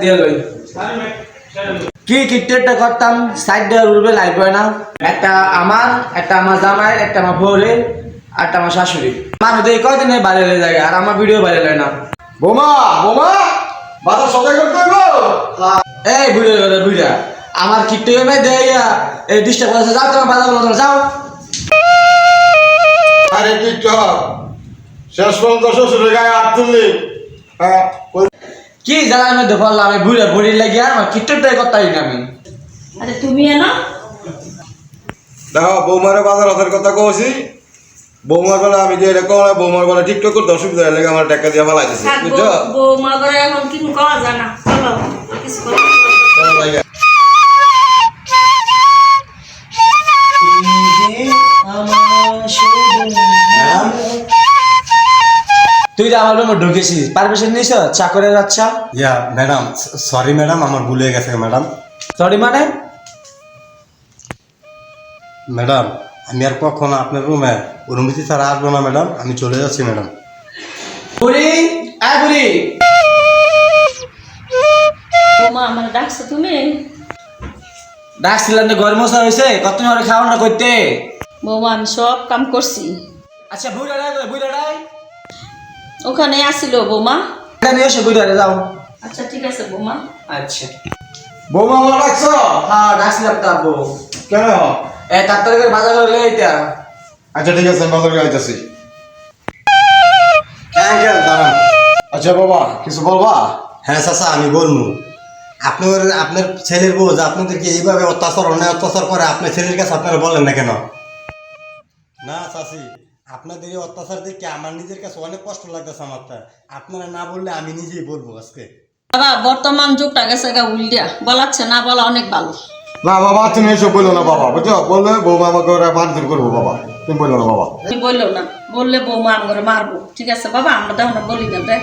দিয়ে লই। কি কিটটা করতাম? সাইড দেওয়ার উঠবে হয় না। একটা আমার একটা আমার জামাই একটা আমার বউরের একটা আমার শাশুড়ি মানুষ এই কদিনে বাইরে হয়ে যায় আর আমার ভিডিও বাইরে হয় না। বোমা বোমা করতে এই ভিডিও করে ভিডিও। আমার কিটটা এমনি দেয়া এই ডিস্টার্ব করেছে যাও তোমার বাজার বলো যাও। আরে টিকটক শেষ পর্যন্ত শ্বশুরের গায়ে হাত তুললি। হ্যাঁ। কি জানা মধ্যে বললাম আমি ঘুরে ঘুরি লাগিয়ে আমার কিটটাই করতে পারি না আমি। আচ্ছা তুমি এনো দেখো বৌমারে বাজার হাতের কথা কইছি বৌমার বেলা আমি যে এটা করা বৌমার বেলা টিকটক করতে অসুবিধা লাগে আমার টাকা দিয়ে ফেলাই দিছি বুঝছ বৌমা করে এখন কি করা যায় না কিছু তুই যে আমার রুমে ঢুকেছিস। পারমিশন নিছ চাকরের বাচ্চা ইয়া ম্যাডাম সরি ম্যাডাম আমার ভুল হয়ে গেছে ম্যাডাম। সরি মানে? ম্যাডাম আমি আর কখনো আপনার রুমে অনুমতি ছাড়া আসব না ম্যাডাম। আমি চলে যাচ্ছি ম্যাডাম। বুড়ি আয় বুড়ি। বৌমা আমার ডাকছো তুমি? ডাকছিলাম তো গরম মশা হয়েছে কত করে খাওয়ানো করতে? বৌমা আমি সব কাম করছি। আচ্ছা বুড়া রায় বুড়া রায়। ওখানে আসিল বৌমা? এটা নিয়ে এসো বুড়া যাও। আচ্ছা ঠিক আছে বৌমা। আচ্ছা। বৌমা আমার ডাকছো হ্যাঁ ডাকছিলাম তো আব্বু কেন? এ তাড়াতাড়ি করে বাজার লই এটা আচ্ছা ঠিক আছে বাজার করে আইতাছি। আঙ্কেল দাঁড়ান আচ্ছা বাবা কিছু বলবা? হ্যাঁ চাচা আমি বলব। আপনার আপনার ছেলের বউ যে আপনাদেরকে এইভাবে অত্যাচার অন্যায় অত্যাচার করে আপনার ছেলের কাছে আপনারা বলেন না কেন? না চাচি। আপনাদের এই অত্যাচার দেখে আমার নিজের কাছে অনেক কষ্ট লাগতেছে আমার তা। আপনারা না বললে আমি নিজেই বলব আজকে। বাবা বর্তমান যুগটা গেছে গা উল্টিয়া বলাচ্ছে না বলা অনেক ভালো। না বাবা তুমি এসব বলল না বাবা বুঝছ? বললে বৌমা আমাকে ওরা মারধর করব বাবা। তুমি বলল না বাবা। তুমি বলল না। বললে বৌমা আমার মারবো। ঠিক আছে বাবা আমরা দেখো না বলি না দেখ।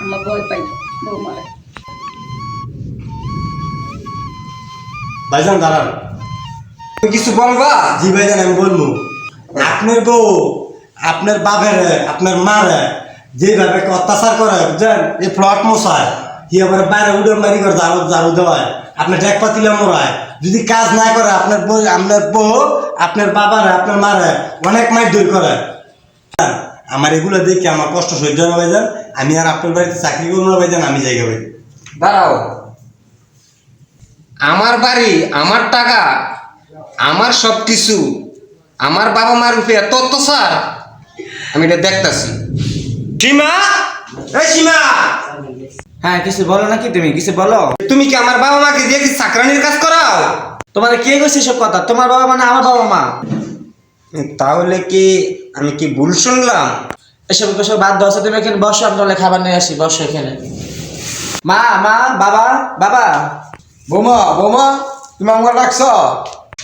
আমরা ভয় পাই বৌমারে। ভাইজান দাঁড়ান। তুই কিছু বলবা? জি ভাইজান আমি বলব। আপনার বউ আপনার বাপের, আপনার মার যেভাবে অত্যাচার করে বুঝছেন এই ফ্লট মশায় কি আবার বাইরে উড়ে মারি করে ঝাড়ু ঝাড়ু দেওয়ায়। আপনার ডেক পাতিলে মোড়ায় যদি কাজ না করে, আপনার বউ আপনার বউ, আপনার বাবার, আপনার মারে অনেক মাইর দূর করে। আমার এগুলো দেখে আমার কষ্ট সহ্য হয় না ভাইজান। আমি আর আপনার বাড়িতে চাকরি করব না ভাইজান, আমি জায়গা ভাই। দাঁড়াও। আমার বাড়ি, আমার টাকা, আমার সব কিছু আমার বাবা মার উপরে এত অত্যাচার। আমি এটা দেখতাছি। সীমা? এই সীমা! হ্যাঁ কিছু বলো নাকি তুমি? কিছু বলো? তুমি কি আমার বাবা মাকে দিয়ে কি চাকরানির কাজ করাও? তোমার কে কইছে সব কথা? তোমার বাবা মানে আমার বাবা মা? তাহলে কি আমি কি ভুল শুনলাম? এসব এসব বাদ দাও তুমি এখানে বসো আমি তাহলে খাবার নিয়ে আসি বসো এখানে। মা মা বাবা বাবা। বৌমা বৌমা তুমি আমাকে ডাকছো?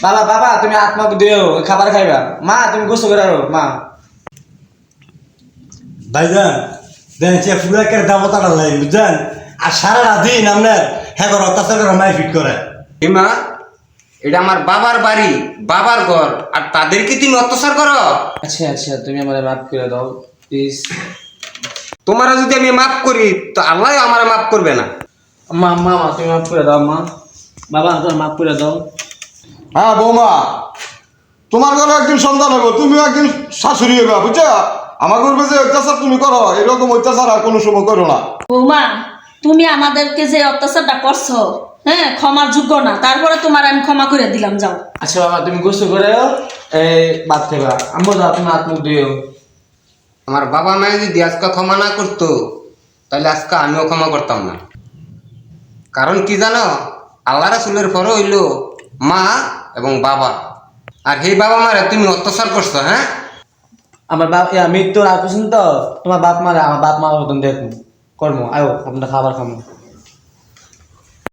বাবা বাবা তুমি আত্মক দিও খাবার খাইবা। মা তুমি গোসল করে মা। ভাইজান দেখেন সে ফুলাকের দামতাটা লাগে বুঝছেন? আর সারাটা দিন আপনার হ্যাঁ করে অত্যাচার করে মাই ফিট করে। সীমা এটা আমার বাবার বাড়ি বাবার ঘর আর তাদেরকে তুমি অত্যাচার করো? আচ্ছা আচ্ছা তুমি আমার মাফ করে দাও প্লিজ তোমারা যদি আমি মাফ করি তো আল্লাহ আমার মাফ করবে না। মা মা মা তুমি মাফ করে দাও মা। বাবা তোমার মাফ করে দাও। হ্যাঁ বৌমা তোমার ঘরে একদিন সন্তান হব তুমিও একদিন শাশুড়ি হইবা বুঝছ? আমার ঘরে যে অত্যাচার তুমি করো এরকম অত্যাচার আর কোনো সময় করো না। বৌমা তুমি আমাদেরকে যে অত্যাচারটা করছ হ্যাঁ ক্ষমার যোগ্য না তারপরে তোমার আমি ক্ষমা করে দিলাম যাও। আচ্ছা বাবা তুমি গোসল করে এই বাদ খাইবা। আম্মু দাও তুমি আত্মক দিও আমার বাবা মায়ে যদি আজকে ক্ষমা না করতো তাহলে আজকে আমিও ক্ষমা করতাম না। কারণ কি জানো আল্লাহ রাসুলের পরে হইল মা এবং বাবা। আর সেই বাবা মারে তুমি অত্যাচার করছ হ্যাঁ? আমার বাপ মৃত্যুর আগ পর্যন্ত তোমার বাপ মারা, আমার বাপ মা মতন কর্ম, আয়ো, আপনার খাবার খামো।